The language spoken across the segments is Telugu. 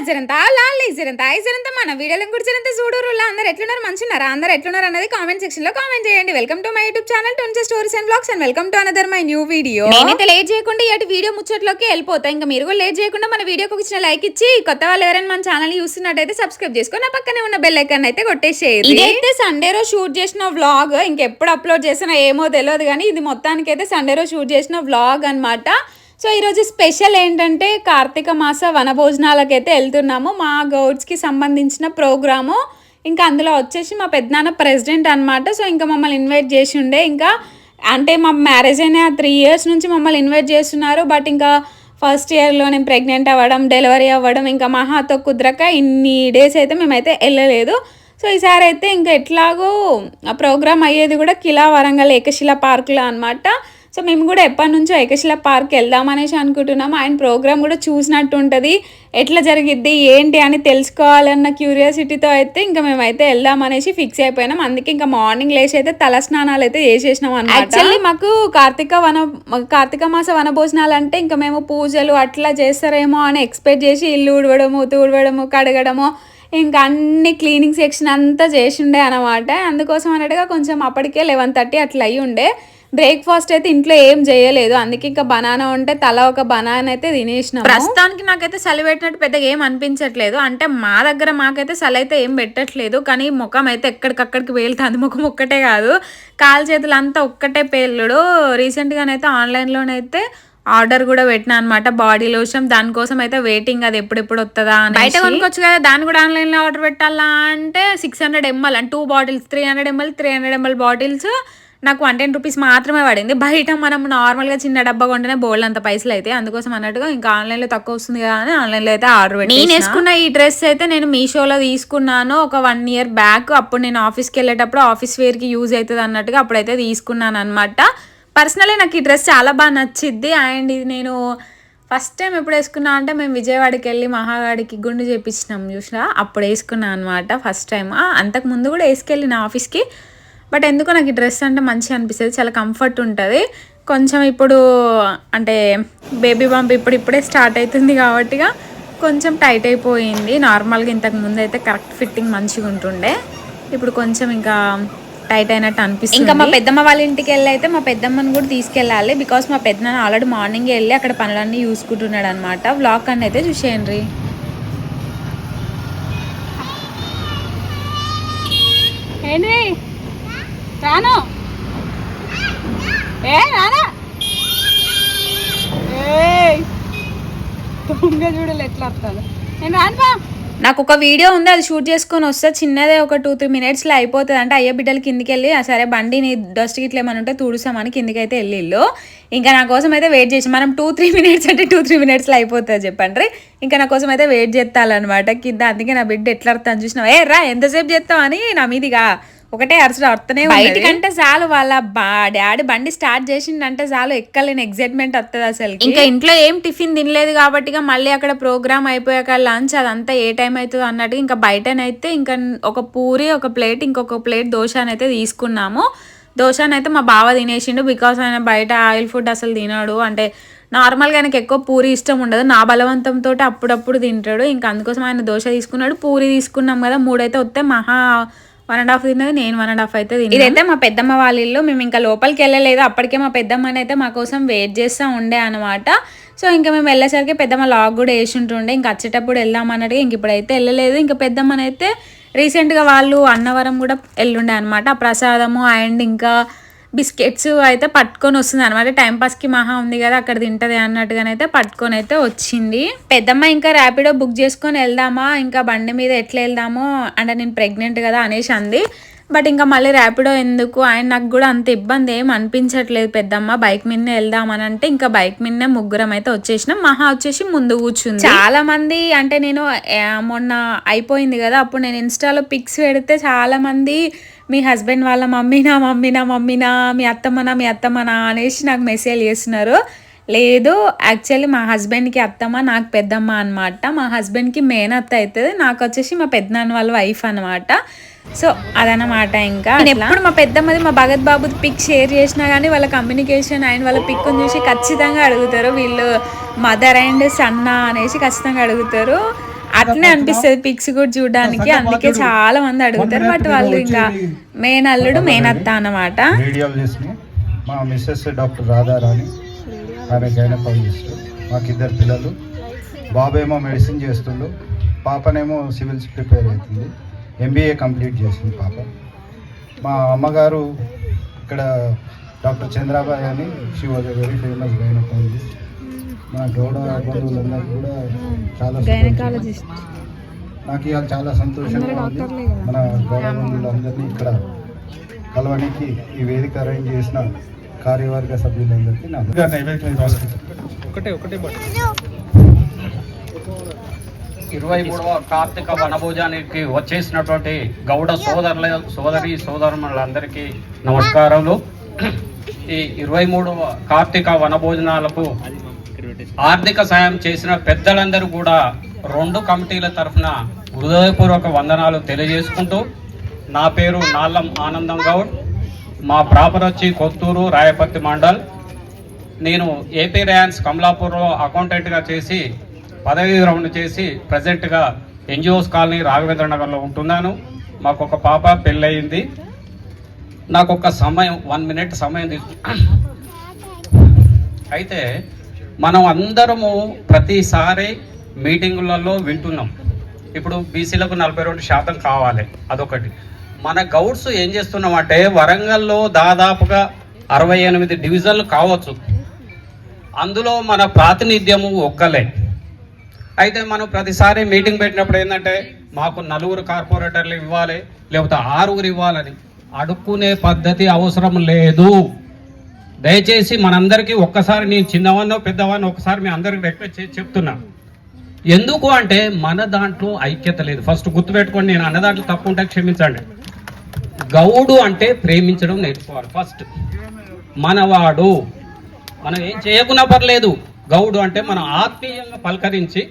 అజ్జరంతా లాల్ ఇజ్జరంతా ఐజరంతా మన వీడియోలను గుడిచినంత చూడరు అందరు ఎట్లున్నారు? మంచున్నారా అందరు ఎట్లున్నారు అనేది కామెంట్ సెక్షన్లో కామెంట్ చేయండి. Welcome to my YouTube channel twenty stories and blogs and welcome to another my new video నేనైతే లేట్ చేయకుండా ఇటు వీడియో ముచ్చట్లోకి వెళ్ళిపోతా. ఇంకా మీరు కూడా లేట్ చేయకుండా మన వీడియోకి ఒక చిన్న లైక్ ఇచ్చి కొత్త వాళ్ళు ఎవరైనా మన ఛానల్ చూస్తున్నట్టయితే సబ్స్క్రైబ్ చేసుకొని నా పక్కనే ఉన్న బెల్ ఐకాన్ అయితే కొట్టేసేయండి. ఇదైతే సండే రోజు షూట్ చేసిన వ్లాగ్ ఇంకెప్పుడు అప్లోడ్ చేసినా ఏమో తెలియదు కానీ ఇది మొత్తానికి అయితే సండే రోజు షూట్ చేసిన వ్లాగ్ అన్నమాట. సో ఈరోజు స్పెషల్ ఏంటంటే కార్తీక మాస వనభోజనాలకైతే వెళ్తున్నాము. మా గౌడ్స్కి సంబంధించిన ప్రోగ్రాము. ఇంకా అందులో వచ్చేసి మా పెద్దనాన్న ప్రెసిడెంట్ అన్నమాట. సో ఇంకా మమ్మల్ని ఇన్వైట్ చేసి ఉండే. ఇంకా అంటే మా మ్యారేజ్ అయిన త్రీ ఇయర్స్ నుంచి మమ్మల్ని ఇన్వైట్ చేస్తున్నారు. బట్ ఇంకా ఫస్ట్ ఇయర్లో నేను ప్రెగ్నెంట్ అవ్వడం డెలివరీ అవ్వడం ఇంకా మహాతో కుదరక ఇన్ని డేస్ అయితే మేమైతే వెళ్ళలేదు. సో ఈసారి అయితే ఇంకా ఎట్లాగో ఆ ప్రోగ్రామ్ అయ్యేది కూడా కిలా వరంగల్ ఏకశిలా పార్కులో అనమాట సో మేము కూడా ఎప్పటి నుంచో ఏకశిల పార్క్ వెళ్దామనేసి అనుకుంటున్నాము. ఆయన ప్రోగ్రామ్ కూడా చూసినట్టు ఉంటుంది ఎట్లా జరిగిద్ది ఏంటి అని తెలుసుకోవాలన్న క్యూరియాసిటీతో అయితే ఇంకా మేమైతే వెళ్దామనేసి ఫిక్స్ అయిపోయినాం. అందుకే ఇంకా మార్నింగ్ లేచి అయితే తల స్నానాలు అయితే చేసేసినాం అనమాట యాక్చువల్లీ మాకు కార్తీక వన కార్తీక మాస వనభోజనాలు అంటే ఇంకా మేము పూజలు అట్లా చేస్తారేమో అని ఎక్స్పెక్ట్ చేసి ఇల్లు ఉడవడము తూడవడము కడగడము ఇంకా అన్ని క్లీనింగ్ సెక్షన్ అంతా చేసి ఉండే అనమాట అందుకోసం అన్నట్టుగా కొంచెం అప్పటికే లెవెన్ థర్టీ అట్లా అయ్యి ఉండే బ్రేక్ఫాస్ట్ అయితే ఇంట్లో ఏం చేయలేదు. అందుకే ఇంకా బనానా ఉంటే తల ఒక బనానా అయితే తినేసినాం ప్రస్తుతానికి నాకైతే చలి పెట్టినట్టు పెద్దగా ఏం అనిపించట్లేదు. అంటే మా దగ్గర మాకైతే చలి అయితే ఏం పెట్టట్లేదు. కానీ ముఖం అయితే ఎక్కడికక్కడికి వేలుతుంది ముఖం ఒక్కటే కాదు. కాలు చేతులు అంతా ఒక్కటే పేలుడు. రీసెంట్గానైతే ఆన్లైన్లోనైతే ఆర్డర్ కూడా పెట్టినా అనమాట బాడీ లోషన్ దానికోసం అయితే వెయిటింగ్ అది ఎప్పుడెప్పుడు వస్తుందా అని బయట కొనుక్కోవచ్చు కదా. దాన్ని కూడా ఆన్లైన్లో ఆర్డర్ పెట్టాలా అంటే సిక్స్ హండ్రెడ్ ఎంఎల్ అంటే two bottles three hundred ML three hundred ML bottles నాకు వన్ టెన్ రూపీస్ మాత్రమే పడింది. బయట మనం నార్మల్గా చిన్న డబ్బా కొంటేనే బోల్డ్ అంత పైసలు అయితే అందుకోసం అన్నట్టుగా ఇంకా ఆన్లైన్లో తక్కువ వస్తుంది కదా అని ఆన్లైన్లో అయితే ఆర్డర్ పెట్టి నేను వేసుకున్న ఈ డ్రెస్ అయితే నేను మీషోలో తీసుకున్నాను. ఒక వన్ ఇయర్ బ్యాక్ అప్పుడు నేను ఆఫీస్కి వెళ్ళేటప్పుడు ఆఫీస్ వేర్కి యూజ్ అవుతుంది అన్నట్టుగా అప్పుడైతే తీసుకున్నాను అనమాట పర్సనలీ నాకు ఈ డ్రెస్ చాలా బాగా నచ్చిద్ది. అండ్ ఇది నేను ఫస్ట్ టైం ఎప్పుడు వేసుకున్నా అంటే మేము విజయవాడకి వెళ్ళి మహాగాడికి గుండు చేపించినాం చూసినా అప్పుడు వేసుకున్నాను అనమాట ఫస్ట్ టైం అంతకు ముందు కూడా వేసుకెళ్ళిన ఆఫీస్కి బట్ ఎందుకో నాకు ఈ డ్రెస్ అంటే మంచిగా అనిపిస్తుంది చాలా కంఫర్ట్ ఉంటుంది. కొంచెం ఇప్పుడు అంటే బేబీ బంప్ ఇప్పుడు ఇప్పుడే స్టార్ట్ అవుతుంది కాబట్టిగా కొంచెం టైట్ అయిపోయింది. నార్మల్గా ఇంతకు ముందు అయితే కరెక్ట్ ఫిట్టింగ్ మంచిగా ఉంటుండే. ఇప్పుడు కొంచెం ఇంకా టైట్ అయినట్టు అనిపిస్తుంది. ఇంకా మా పెద్దమ్మ వాళ్ళ ఇంటికి వెళ్ళి అయితే మా పెద్దమ్మని కూడా తీసుకెళ్ళాలి. బికాస్ మా పెద్దనాన్న ఆల్రెడీ మార్నింగ్ వెళ్ళి అక్కడ పనులన్నీ చూసుకుంటున్నాడు అనమాట వ్లాగ్ అని అయితే చూసేయండి. ఏంటి రాను. ఏ రానా? ఏయ్ దొంగ చూడాలి ఎట్లా వస్తాను? నేను నాకు ఒక వీడియో ఉంది అది షూట్ చేసుకొని వస్తే చిన్నదే ఒక టూ త్రీ మినిట్స్లో అయిపోతుంది అంటే అయ్యే బిడ్డలు కిందికి వెళ్ళి "ఆ, సరే బండిని డస్ట్ ఇట్లా ఏమైనా ఉంటే తుడుసామని కిందికి అయితే వెళ్ళిళ్ళు. ఇంకా నా కోసం అయితే వెయిట్ చేసి మనం టూ త్రీ మినిట్స్ అంటే టూ త్రీ మినిట్స్లో అయిపోతుంది చెప్పండి ఇంకా నా కోసం అయితే వెయిట్ చేస్తాలన్నమాట. కింద అందుకే నా బిడ్డ ఎట్లా అర్థం చూసినావు? ఏ రా ఎంతసేపు చేస్తావు అని నా మీదిగా ఒకటే అరచడం అర్థనే బయటికంటే చాలు వాళ్ళ డాడీ బండి స్టార్ట్ చేసిండంటే చాలు ఎక్కలేని ఎగ్జైట్మెంట్ వస్తుంది అసలు ఇంకా ఇంట్లో ఏం టిఫిన్ తినలేదు కాబట్టి మళ్ళీ అక్కడ ప్రోగ్రామ్ అయిపోయాక లంచ్ అదంతా ఏ టైం అవుతుంది అన్నట్టు ఇంకా బయటనైతే ఇంకా ఒక పూరి ఒక ప్లేట్ ఇంకొక ప్లేట్ దోశ అయితే తీసుకున్నాము. దోశనైతే మా బావ తినేసిండు బికాస్ ఆయన బయట ఆయిల్ ఫుడ్ అసలు తినడు. అంటే నార్మల్గా ఆయనకి ఎక్కువ పూరి ఇష్టం ఉండదు. నా బలవంతంతో అప్పుడప్పుడు తింటాడు. ఇంకా అందుకోసం ఆయన దోశ తీసుకున్నాడు. పూరి తీసుకున్నాం కదా మూడైతే వస్తే మహా వన్ అండ్ హాఫ్ తిన్నది నేను వన్ అండ్ హాఫ్ అయితే ఇదైతే మా పెద్దమ్మ వాళ్ళ ఇల్లు మేము ఇంకా లోపలికి వెళ్ళలేదు. అప్పటికే మా పెద్దమ్మని అయితే మా కోసం వెయిట్ చేస్తూ ఉండే అనమాట సో ఇంకా మేము వెళ్ళేసరికి పెద్దమ్మ లాగ్ కూడా వేసి ఉంటుండే ఇంకా వచ్చేటప్పుడు వెళ్దాం అన్నట్టుగా ఇంక ఇప్పుడైతే వెళ్ళలేదు. ఇంకా పెద్దమ్మని అయితే రీసెంట్గా వాళ్ళు అన్నవరం కూడా వెళ్ళుండే అనమాట ప్రసాదము అండ్ ఇంకా బిస్కెట్స్ అయితే పట్టుకొని వస్తుంది అనమాట టైంపాస్కి మహా ఉంది కదా అక్కడ తింటది అన్నట్టుగానైతే పట్టుకొని అయితే వచ్చింది. పెద్దమ్మ ఇంకా ర్యాపిడో బుక్ చేసుకొని వెళ్దామా ఇంకా బండి మీద ఎట్లా వెళ్దామో అంటే నేను ప్రెగ్నెంట్ కదా అనేసి అంది. బట్ ఇంకా మళ్ళీ ర్యాపిడో ఎందుకు? ఆయన నాకు కూడా అంత ఇబ్బంది ఏం అనిపించట్లేదు పెద్దమ్మ. బైక్ మీదనే వెళ్దామని అంటే ఇంకా బైక్ మీదనే ముగ్గురం అయితే వచ్చేసినాం. మహా వచ్చేసి ముందు కూర్చుంది. చాలా మంది అంటే నేను మొన్న అయిపోయింది కదా అప్పుడు నేను ఇన్స్టాలో పిక్స్ పెడితే చాలా మంది మీ హస్బెండ్ వాళ్ళ మమ్మీనా మమ్మీనా మమ్మీనా మీ అత్తమ్మనా మీ అత్తమ్మనా? అనేసి నాకు మెసేజ్ చేస్తున్నారు. లేదు యాక్చువల్లీ మా హస్బెండ్కి అత్తమ్మ నాకు పెద్దమ్మ అనమాట మా హస్బెండ్కి మేనత్త అవుతుంది నాకు వచ్చేసి మా పెద్దనాన్న వాళ్ళ వైఫ్ అనమాట సో అదనమాట ఇంకా. నేను ఎప్పుడు మా పెద్దమ్మది మా భగత్ బాబుది పిక్ షేర్ చేసినా కానీ వాళ్ళ కమ్యూనికేషన్ అండ్ వాళ్ళ పిక్ చూసి ఖచ్చితంగా అడుగుతారు. వీళ్ళు మదర్ అండ్ సన్న అనేసి ఖచ్చితంగా అడుగుతారు. అట్లనే అనిపిస్తుంది పిక్స్ కూడా చూడడానికి. అందుకే చాలా మంది అడుగుతారు. బట్ వాళ్ళు ఇంకా మేనల్లుడు మేనత్త అన్నమాట. వీడియోలు చేసినాయి మా మిస్సెస్ డాక్టర్ రాధారాణి ఆమె గైనకాలజిస్ట్ మాకు ఇద్దరు పిల్లలు. బాబేమో మెడిసిన్ చేస్తుండు. పాపనేమో సివిల్స్ ప్రిపేర్ అవుతుంది. ఎంబీఏ కంప్లీట్ చేసింది పాప. మా అమ్మగారు ఇక్కడ డాక్టర్ చంద్రాబాయ్ అని she was a very famous gynaecologist మా గౌడ బంధువులందరికీ కూడా చాలా గైనకాలజిస్ట్ నాకు ఇవాళ చాలా సంతోషంగా ఉంది. మన గౌడ బంధువులందరినీ ఇక్కడ కలవడానికి ఈ వేదిక అరేంజ్ చేసిన కార్యవర్గ సభ్యులందరికీ నా ఇరవై మూడవ కార్తీక వనభోజానికి వచ్చేసినటువంటి గౌడ సోదరుల సోదరి సోదరులందరికీ నమస్కారాలు ఈ ఇరవై మూడవ కార్తీక వనభోజనాలకు ఆర్థిక సాయం చేసిన పెద్దలందరూ కూడా రెండు కమిటీల తరఫున హృదయపూర్వక వందనాలు తెలియజేసుకుంటూ నా పేరు నాల్లం ఆనందం గౌడ్. మా ప్రాపర్ వచ్చి కొత్తూరు రాయపర్తి మండల్. నేను ఏపీ ర్యాన్స్ కమలాపూర్లో అకౌంటెంట్గా చేసి పదవీ రౌండ్ చేసి ప్రజెంట్గా ఎన్జిఓస్ కాలనీ రాఘవేంద్ర నగర్లో ఉంటున్నాను. మాకు ఒక పాప పెళ్ళయింది. నాకు ఒక సమయం వన్ మినిట్ సమయం తీసుకు అయితే మనం అందరము ప్రతిసారి మీటింగులలో వింటున్నాం. ఇప్పుడు బీసీలకు నలభై రెండు శాతం కావాలి అదొకటి. మన గౌడ్స్ ఏం చేస్తున్నామంటే వరంగల్లో దాదాపుగా అరవై ఎనిమిది డివిజన్లు కావచ్చు. అందులో మన ప్రాతినిధ్యము ఒక్కలే. అయితే మనం ప్రతిసారి మీటింగ్ పెట్టినప్పుడు ఏంటంటే మాకు నలుగురు కార్పొరేటర్లు ఇవ్వాలి లేకపోతే ఆరుగురు ఇవ్వాలని. అడుక్కునే పద్ధతి అవసరం లేదు. దయచేసి మనందరికీ ఒక్కసారి నేను చిన్నవాన్నో పెద్దవాన్నో ఒకసారి మీ అందరికి రిక్వెస్ట్ చేసి చెప్తున్నా. ఎందుకు అంటే మన దాంట్లో ఐక్యత లేదు. ఫస్ట్ గుర్తుపెట్టుకోండి నేను అన్న దాంట్లో తప్పు ఉంటే క్షమించండి. గౌడు అంటే ప్రేమించడం నేర్చుకోవాలి ఫస్ట్ మనవాడు. మనం ఏం చేయకున్నా పర్లేదు. గౌడు అంటే మనం ఆత్మీయంగా పలకరించి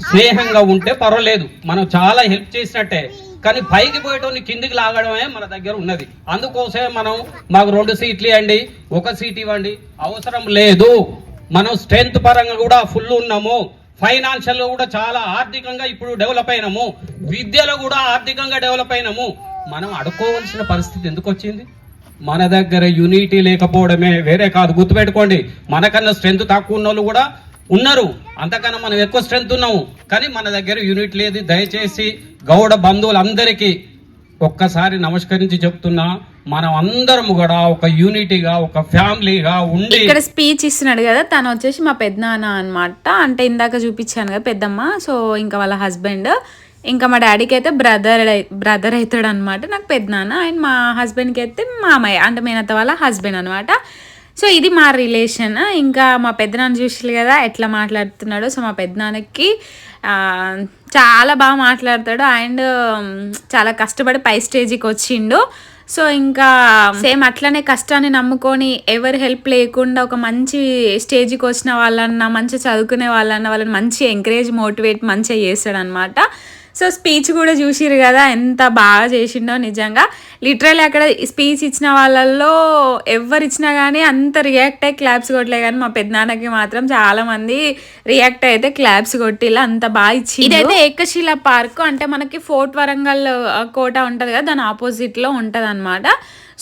స్నేహంగా ఉంటే పర్వాలేదు. మనం చాలా హెల్ప్ చేసినట్టే. కానీ పైకి పోయేటోని కిందికి లాగడమే మన దగ్గర ఉన్నది. అందుకోసమే మనం మాకు రెండు సీట్లు ఇవ్వండి ఒక సీట్ ఇవ్వండి. అవసరం లేదు. మనం స్ట్రెంత్ పరంగా కూడా ఫుల్ ఉన్నాము. ఫైనాన్షియల్ కూడా చాలా ఆర్థికంగా ఇప్పుడు డెవలప్ అయినాము. విద్యలో కూడా ఆర్థికంగా డెవలప్ అయినాము. మనం అడుకోవాల్సిన పరిస్థితి ఎందుకు వచ్చింది? మన దగ్గర యూనిటీ లేకపోవడమే వేరే కాదు. గుర్తుపెట్టుకోండి. మనకన్నా స్ట్రెంత్ తక్కువ ఉన్న వాళ్ళు కూడా ఉన్నారు. అంతకన్నా మనం ఎక్కువ స్ట్రెంత్ ఉన్నాము. కానీ మన దగ్గర యూనిట్ లేదు. దయచేసి గౌడ బంధువులందరికీ ఒక్కసారి నమస్కరించి చెప్తున్నా మనం అందరం కూడా ఒక యూనిటీగా ఒక ఫ్యామిలీగా ఉండి ఇక్కడ స్పీచ్ ఇస్తున్నాడు కదా తను వచ్చేసి మా పెద్దనాన్న అనమాట అంటే ఇందాక చూపించాను కదా పెద్దమ్మ. సో ఇంకా వాళ్ళ హస్బెండ్ ఇంకా మా డాడీకి అయితే బ్రదర్ బ్రదర్ అవుతాడు అనమాట నాకు పెద్దనాన్న. అండ్ మా హస్బెండ్కి అయితే మామయ్య. అంటే మేనత్త వాళ్ళ హస్బెండ్ అనమాట సో ఇది మా రిలేషన్. ఇంకా మా పెద్దనాన్న చూసి కదా ఎట్లా మాట్లాడుతున్నాడో. సో మా పెద్దనాన్నకి చాలా బాగా మాట్లాడతాడు. అండ్ చాలా కష్టపడి పై స్టేజ్కి వచ్చిండు. సో ఇంకా సేమ్ అట్లనే కష్టాన్ని నమ్ముకొని ఎవరి హెల్ప్ లేకుండా ఒక మంచి స్టేజ్కి వచ్చిన వాళ్ళన్నా మంచి చదువుకునే వాళ్ళన్నా వాళ్ళని మంచి ఎంకరేజ్ మోటివేట్ మంచిగా చేస్తాడనమాట సో స్పీచ్ కూడా చూసిరు కదా ఎంత బాగా చేసిండో నిజంగా. లిటరల్లీ అక్కడ స్పీచ్ ఇచ్చిన వాళ్ళల్లో ఎవరు ఇచ్చినా కానీ అంత రియాక్ట్ అయ్యి క్లాప్స్ కొట్టలే కానీ మా పెద్దనాన్నకి మాత్రం చాలా మంది రియాక్ట్ అయితే క్లాప్స్ కొట్టిలా అంత బాగా ఇచ్చి ఇదైతే ఏకశిల పార్క్ అంటే మనకి ఫోర్ట్ వరంగల్ కోట ఉంటుంది కదా దాని ఆపోజిట్లో ఉంటది అనమాట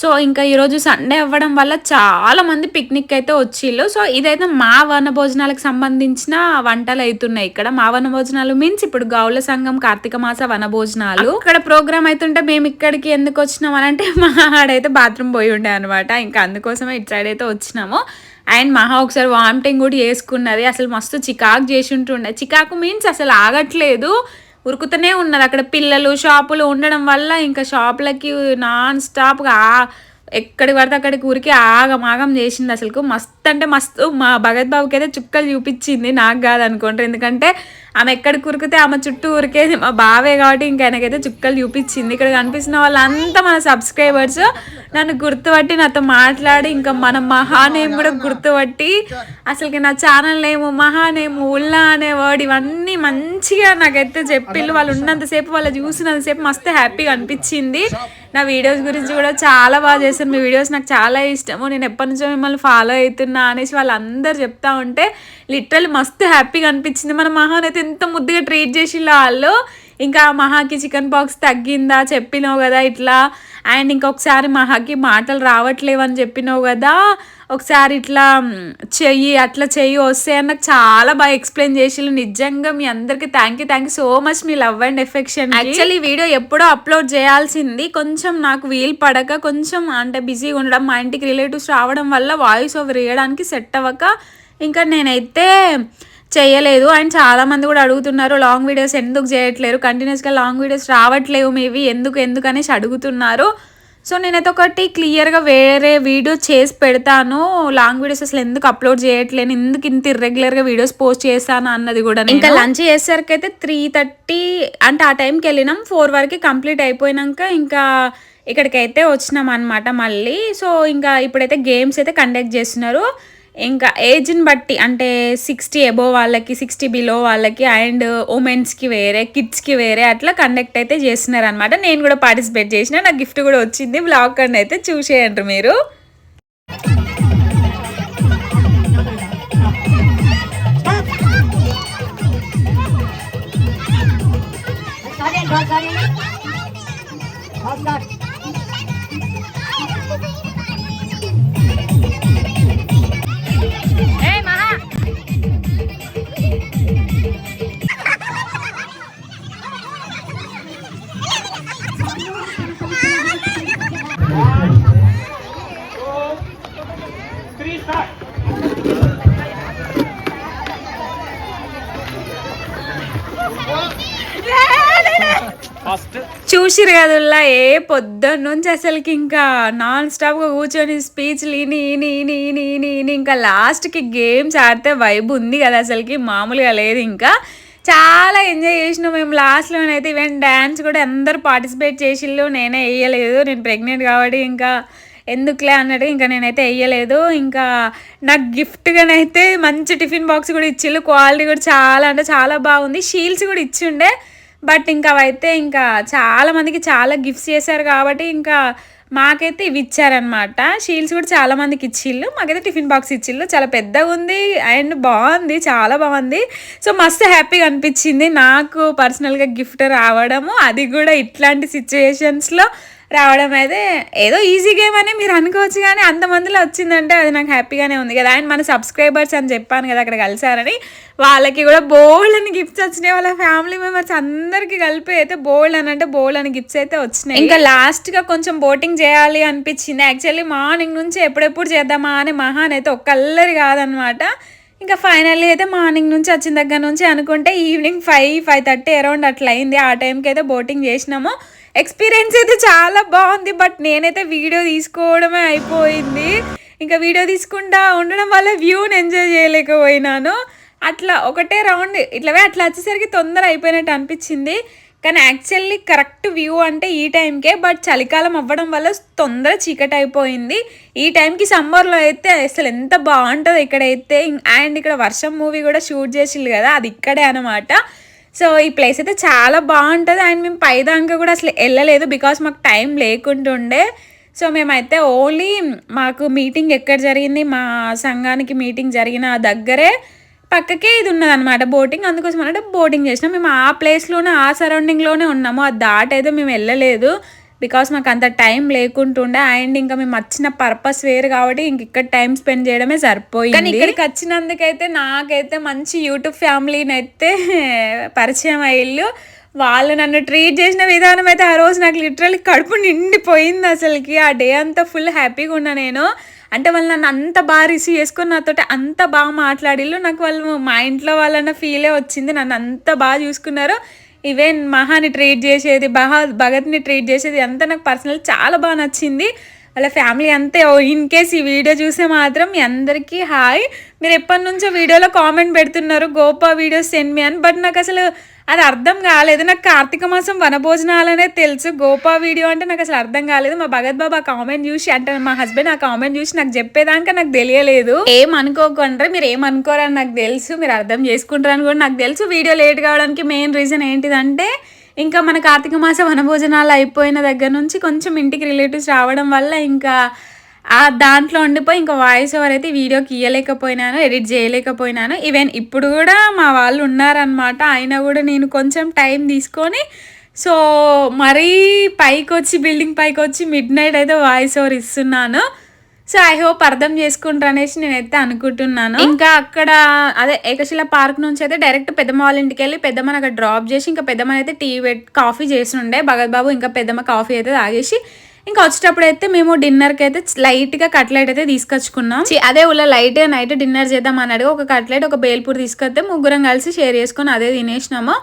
సో ఇంకా ఈరోజు సండే అవ్వడం వల్ల చాలామంది పిక్నిక్ అయితే వచ్చిళ్ళు. సో ఇదైతే మా వన భోజనాలకు సంబంధించిన వంటలు అవుతున్నాయి ఇక్కడ. మా వన భోజనాలు మీన్స్ ఇప్పుడు గౌల సంఘం కార్తీక మాస వన భోజనాలు ఇక్కడ ప్రోగ్రామ్ అవుతుంటే మేము ఇక్కడికి ఎందుకు వచ్చినాం అని అంటే మా ఆడైతే బాత్రూమ్ పోయి ఉండే అనమాట ఇంకా అందుకోసమే ఇటు సైడ్ అయితే వచ్చినాము. అండ్ మహా ఒకసారి వామిటింగ్ కూడా చేసుకున్నది. అసలు మస్తు చికాకు చేసి ఉంటుండే. చికాకు మీన్స్ అసలు ఆగట్లేదు. ఉరుకుతూనే ఉన్నది. అక్కడ పిల్లలు షాపులు ఉండడం వల్ల ఇంకా షాపులకి నాన్ స్టాప్గా ఎక్కడికి పడితే అక్కడికి ఊరికి ఆగం ఆగం చేసింది అసలు మస్తు అంటే మస్తు మా భగత్ బాబుకి అయితే చుక్కలు చూపించింది. నాకు కాదనుకోండి ఎందుకంటే ఆమె ఎక్కడికి ఉరికితే ఆమె చుట్టూ ఉరికేది మా బావే కాబట్టి ఇంకా ఆయనకైతే చుక్కలు చూపించింది. ఇక్కడ కనిపిస్తున్న వాళ్ళంతా మన సబ్స్క్రైబర్స్ నన్ను గుర్తుపట్టి నాతో మాట్లాడి ఇంకా మన మహానేమ్ కూడా గుర్తుపట్టి అసలుకి నా ఛానల్ నేము మహానేమ్ ఉల్లా అనే వర్డ్ ఇవన్నీ మంచిగా నాకైతే చెప్పిళ్ళు. వాళ్ళు ఉన్నంతసేపు వాళ్ళు చూసినంతసేపు మస్తు హ్యాపీగా అనిపించింది. నా వీడియోస్ గురించి కూడా చాలా బాగా చేశారు. మీ వీడియోస్ నాకు చాలా ఇష్టము. నేను ఎప్పటి నుంచో మిమ్మల్ని ఫాలో అవుతున్నా అనేసి వాళ్ళందరూ చెప్తా ఉంటే లిటరల్ మస్తు హ్యాపీగా అనిపించింది. మన మహాన్ అయితే ఎంత ముద్దుగా ట్రీట్ చేసిల్లో వాళ్ళు. ఇంకా మహాకి చికెన్ పాక్స్ తగ్గిందా చెప్పినావు కదా ఇట్లా. అండ్ ఇంకొకసారి మహాకి మాటలు రావట్లేవు అని చెప్పినావు కదా. ఒకసారి ఇట్లా చెయ్యి అట్లా చెయ్యి వస్తే అని నాకు చాలా బాగా ఎక్స్ప్లెయిన్ చేసిండ్రు నిజంగా మీ అందరికి thank you thank you so much me love and affection actually video ఎప్పుడో అప్లోడ్ చేయాల్సింది కొంచెం నాకు వీలు పడక కొంచెం అంటే బిజీగా ఉండడం మా ఇంటికి రిలేటివ్స్ రావడం వల్ల వాయిస్ ఓవర్ వేయడానికి సెట్ అవ్వక ఇంకా నేనైతే చేయలేదు అండ్ చాలామంది కూడా అడుగుతున్నారు లాంగ్ వీడియోస్ ఎందుకు చేయట్లేరు? కంటిన్యూస్గా లాంగ్ వీడియోస్ రావట్లేవు మేవి ఎందుకు ఎందుకు అనేసి అడుగుతున్నారు. సో నేనైతే ఒకటి క్లియర్గా వేరే వీడియో చేసి పెడతాను. లాంగ్ వీడియోస్ అసలు ఎందుకు అప్లోడ్ చేయట్లేను ఎందుకు ఇంత ఇర్రెగ్యులర్గా వీడియోస్ పోస్ట్ చేశాను అన్నది కూడా ఇంకా లంచ్ చేసేసరికి అయితే త్రీ థర్టీ అంటే ఆ టైంకి వెళ్ళినాం. ఫోర్ వరకు కంప్లీట్ అయిపోయినాక ఇంకా ఇక్కడికైతే వచ్చినాం అనమాట మళ్ళీ. సో ఇంకా ఇప్పుడైతే గేమ్స్ అయితే కండక్ట్ చేస్తున్నారు. ఇంకా ఏజ్ని బట్టి అంటే సిక్స్టీ ఎబో వాళ్ళకి సిక్స్టీ బిలో వాళ్ళకి అండ్ ఉమెన్స్కి వేరే కిడ్స్కి వేరే అట్లా కండక్ట్ అయితే చేస్తున్నారనమాట నేను కూడా పార్టిసిపేట్ చేసిన నాకు గిఫ్ట్ కూడా వచ్చింది. బ్లాగ్ కండి అయితే చూసేయండి మీరు. ఫస్ట్ చూసిరు ఏ పొద్దున్న నుంచి అసలుకి ఇంకా నాన్ స్టాప్గా కూర్చొని స్పీచ్ లీని ఈని ఈని ఈని ఇంకా లాస్ట్కి గేమ్స్ ఆడితే వైబ్ ఉంది కదా అసలుకి మామూలుగా లేదు ఇంకా. చాలా ఎంజాయ్ చేసినాం మేము లాస్ట్లోనైతే ఈవెన్ డ్యాన్స్ కూడా అందరు పార్టిసిపేట్ చేసిళ్ళు నేనే వేయలేదు నేను ప్రెగ్నెంట్ కాబట్టి ఇంకా ఎందుకులే అన్నట్టు ఇంకా నేనైతే వేయలేదు ఇంకా నాకు గిఫ్ట్గానైతే మంచి టిఫిన్ బాక్స్ కూడా ఇచ్చిళ్ళు క్వాలిటీ కూడా చాలా అంటే చాలా బాగుంది. షీల్డ్స్ కూడా ఇచ్చిండే. బట్ ఇంకా అవైతే ఇంకా చాలామందికి చాలా గిఫ్ట్స్ చేశారు కాబట్టి ఇంకా మాకైతే ఇవి ఇచ్చారనమాట షీల్డ్స్ కూడా చాలా మందికి ఇచ్చిళ్ళు. మాకైతే టిఫిన్ బాక్స్ ఇచ్చిళ్ళు. చాలా పెద్దగా ఉంది అండ్ బాగుంది చాలా బాగుంది. సో మస్తు హ్యాపీగా అనిపించింది. నాకు పర్సనల్గా గిఫ్ట్ రావడము అది కూడా ఇట్లాంటి సిచ్యుయేషన్స్లో రావడం అయితే ఏదో ఈజీ గేమ్ అని మీరు అనుకోవచ్చు కానీ అంతమందిలో వచ్చిందంటే అది నాకు హ్యాపీగానే ఉంది కదా. అండ్ మన సబ్స్క్రైబర్స్ అని చెప్పాను కదా అక్కడ కలిసారని వాళ్ళకి కూడా బోల్డ్ అని గిఫ్ట్స్ వచ్చినాయి. వాళ్ళ ఫ్యామిలీ మెంబర్స్ అందరికి కలిపి అయితే బోల్డ్ అని అంటే బోల్డ్ అని గిఫ్ట్స్ అయితే వచ్చినాయి. ఇంకా లాస్ట్గా కొంచెం బోటింగ్ చేయాలి అనిపించింది. యాక్చువల్లీ మార్నింగ్ నుంచి ఎప్పుడెప్పుడు చేద్దామా అని మహాన్ అయితే ఒక్కల్లరి కాదనమాట. ఇంకా ఫైనల్లీ అయితే మార్నింగ్ నుంచి వచ్చిన దగ్గర నుంచి అనుకుంటే evening five five thirty around అట్లా అయింది ఆ టైంకి అయితే బోటింగ్ చేసినాము. ఎక్స్పీరియన్స్ అయితే చాలా బాగుంది బట్ నేనైతే వీడియో తీసుకోవడమే అయిపోయింది. ఇంకా వీడియో తీసుకుంటా ఉండడం వల్ల వ్యూని ఎంజాయ్ చేయలేకపోయినాను. అట్లా ఒకటే రౌండ్ ఇట్లవే అట్లా వచ్చేసరికి తొందర అయిపోయినట్టు అనిపించింది. కానీ యాక్చువల్లీ కరెక్ట్ వ్యూ అంటే ఈ టైంకే బట్ చలికాలం అవ్వడం వల్ల తొందర చీకటి అయిపోయింది. ఈ టైంకి సమ్మర్లో అయితే అసలు ఎంత బాగుంటుందో ఇక్కడైతే. అండ్ ఇక్కడ వర్షం మూవీ కూడా షూట్ చేసిండు కదా అది ఇక్కడే అనమాట సో ఈ ప్లేస్ అయితే చాలా బాగుంటుంది. అండ్ మేము పైదాకా కూడా అసలు వెళ్ళలేదు బికాస్ మాకు టైం లేకుంటుండే. సో మేమైతే ఓన్లీ మాకు మీటింగ్ ఎక్కడ జరిగింది మా సంఘానికి మీటింగ్ జరిగిన దగ్గరే పక్కకే ఇది ఉన్నదన్నమాట బోటింగ్. అందుకోసం అంటే బోటింగ్ చేసినాం. మేము ఆ ప్లేస్లోనే ఆ సరౌండింగ్లోనే ఉన్నాము. అది అయితే మేము వెళ్ళలేదు. బికాస్ మాకు అంత టైం లేకుంటుండే అండ్ ఇంకా మేము వచ్చిన పర్పస్ వేరు కాబట్టి ఇంక ఇక్కడ టైం స్పెండ్ చేయడమే సరిపోయింది. కానీ ఇక్కడికి వచ్చినందుకైతే నాకైతే మంచి యూట్యూబ్ ఫ్యామిలీని అయితే పరిచయం అయ్యిళ్ళు. వాళ్ళు నన్ను ట్రీట్ చేసిన విధానం అయితే ఆ రోజు నాకు లిటరల్లీ కడుపు నిండిపోయింది అసలుకి. ఆ డే అంతా ఫుల్ హ్యాపీగా ఉన్నా నేను. అంటే వాళ్ళు నన్ను అంత బాగా రిసీవ్ చేసుకొని నాతో అంత బాగా మాట్లాడిళ్ళు. నాకు వాళ్ళు మా ఇంట్లో వాళ్ళన్న ఫీలే వచ్చింది. నన్ను అంత బాగా చూసుకున్నారు. ఈవెన్ మహాని ట్రీట్ చేసేది బహా భగత్ని ట్రీట్ చేసేది అంతా నాకు పర్సనల్ చాలా బాగా నచ్చింది. వాళ్ళ ఫ్యామిలీ అంతే. ఇన్ కేస్ ఈ వీడియో చూసే మాత్రం మీ అందరికీ హాయ్. మీరు ఎప్పటి నుంచో వీడియోలో కామెంట్ పెడుతున్నారు గోపా వీడియోస్ సెండ్ మీ అని. బట్ నాకు అసలు అది అర్థం కాలేదు. నాకు కార్తీక మాసం వనభోజనాలనే తెలుసు. గోపా వీడియో అంటే నాకు అసలు అర్థం కాలేదు. మా భగత్ బాబు ఆ కామెంట్ చూసి అంటే మా హస్బెండ్ ఆ కామెంట్ చూసి నాకు చెప్పేదాకా నాకు తెలియలేదు. ఏం అనుకోకుండా మీరు ఏమనుకోరని నాకు తెలుసు. మీరు అర్థం చేసుకుంటారని కూడా నాకు తెలుసు. వీడియో లేట్ కావడానికి మెయిన్ రీజన్ ఏంటిదంటే ఇంకా మన కార్తీక మాస వనభోజనాలు అయిపోయిన దగ్గర నుంచి కొంచెం ఇంటికి రిలేటివ్స్ రావడం వల్ల ఇంకా ఆ దాంట్లో ఉండిపోయి ఇంకా వాయిస్ ఓవర్ అయితే వీడియోకి ఇవ్వలేకపోయినాను ఎడిట్ చేయలేకపోయినాను. ఈవెన్ ఇప్పుడు కూడా మా వాళ్ళు ఉన్నారనమాట అయినా కూడా నేను కొంచెం టైం తీసుకొని సో మరీ పైకి వచ్చి బిల్డింగ్ పైకి వచ్చి మిడ్ నైట్ అయితే వాయిస్ ఓవర్ ఇస్తున్నాను. సో ఐ హోప్ అర్థం చేసుకుంటారు అనేసి నేనైతే అనుకుంటున్నాను. ఇంకా అక్కడ అదే ఏకశిల పార్క్ నుంచి అయితే డైరెక్ట్ పెద్దమ్మ వాళ్ళ ఇంటికి వెళ్ళి పెద్దమ్మని అక్కడ డ్రాప్ చేసి ఇంకా పెద్దమ్మని అయితే టీ పెట్ కాఫీ చేసి ఉండే భగత్ బాబు ఇంకా పెద్దమ్మ కాఫీ అయితే తాగేసి ఇంకా వచ్చేటప్పుడు అయితే మేము డిన్నర్కి అయితే లైట్గా కట్లెట్ అయితే తీసుకొచ్చుకున్నాం. అదే ఊళ్ళో లైట్గా నైట్ డిన్నర్ చేద్దాం అన్నాడు ఒక కట్లెట్ ఒక బేల్పూర్ తీసుకొస్తే ముగ్గురం కలిసి షేర్ చేసుకొని అదే తినేసినాము.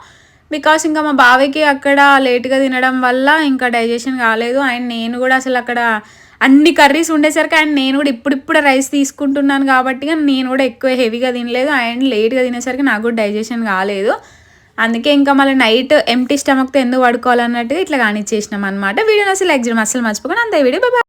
బికాస్ ఇంకా మా బావకి అక్కడ లేట్గా తినడం వల్ల ఇంకా డైజెషన్ కాలేదు. అండ్ నేను కూడా అసలు అక్కడ అన్ని కర్రీస్ ఉండేసరికి అండ్ నేను కూడా ఇప్పుడిప్పుడు రైస్ తీసుకుంటున్నాను కాబట్టి నేను కూడా ఎక్కువ హెవీగా తినలేదు. అండ్ లేట్గా తినేసరికి నాకు కూడా డైజెషన్ కాలేదు. అందుకే ఇంకా మళ్ళీ నైట్ ఎంటీ స్టమక్తో ఎందుకు పడుకోవాలన్నట్టుగా ఇట్లా కానిచ్చేసినాం అనమాట వీడియోని అసలు లైక్ చేయడం అసలు మర్చిపోకుండా. అంతే వీడియో. బాయ్